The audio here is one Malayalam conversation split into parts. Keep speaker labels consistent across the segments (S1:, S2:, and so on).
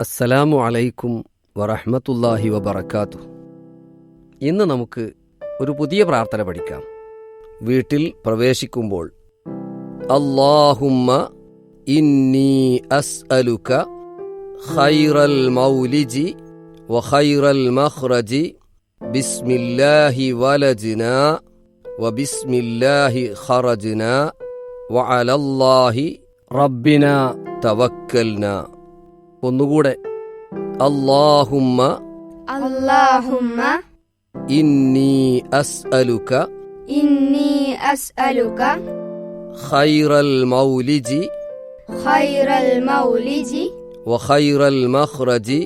S1: അസ്സലാമു അലൈക്കും വറഹമത്തല്ലാഹി വബർക്കാത്തു ഇന്ന് നമുക്ക് ഒരു പുതിയ പ്രാർത്ഥന പഠിക്കാം. വീട്ടിൽ പ്രവേശിക്കുമ്പോൾ അള്ളാഹുമ്മ ഇന്നി അസ്അലുക ഖൈറൽ മൗലിജി വഖൈറൽ മഖ്റജി ബിസ്മില്ലാഹി വലജ്ന വബിസ്മില്ലാഹി ഖറജ്ന വഅലല്ലാഹി റബ്ബിന തവക്കൽന. ഒന്നുകൂടെ അല്ലാഹുമ്മ
S2: اللهم
S1: ഇന്നി അസ്അലുക
S2: إني أسألك
S1: ഖൈറൽ മൗലിജി
S2: خير المولج
S1: വഖൈറൽ മഖ്റജി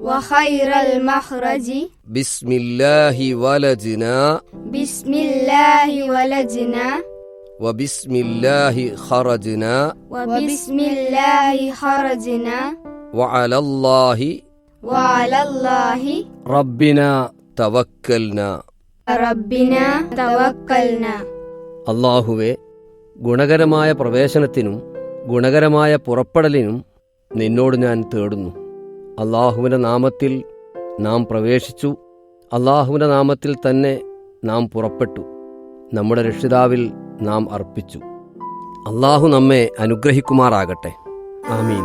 S2: وخير المخرج
S1: ബിസ്മില്ലാഹി വലജ്ന
S2: بسم الله ولجنا
S1: വബിസ്മില്ലാഹി ഖറജ്ന
S2: وبسم الله خرجنا
S1: വഅലല്ലാഹി
S2: وعلى الله
S1: റബ്ബിന തവക്കൽന
S2: ربنا توكلنا
S1: അള്ളാഹുവെ ഗുണകരമായ പ്രവേശനത്തിനും ഗുണകരമായ പുറപ്പെടലിനും നിന്നോട് ഞാൻ തേടുന്നു അള്ളാഹുവിൻ്റെ നാമത്തിൽ നാം പ്രവേശിച്ചു അള്ളാഹുവിൻ്റെ നാമത്തിൽ തന്നെ നാം പുറപ്പെട്ടു നമ്മുടെ രക്ഷിതാവിൽ നാം അർപ്പിച്ചു അള്ളാഹു നമ്മെ അനുഗ്രഹിക്കുമാറാകട്ടെ ആമീൻ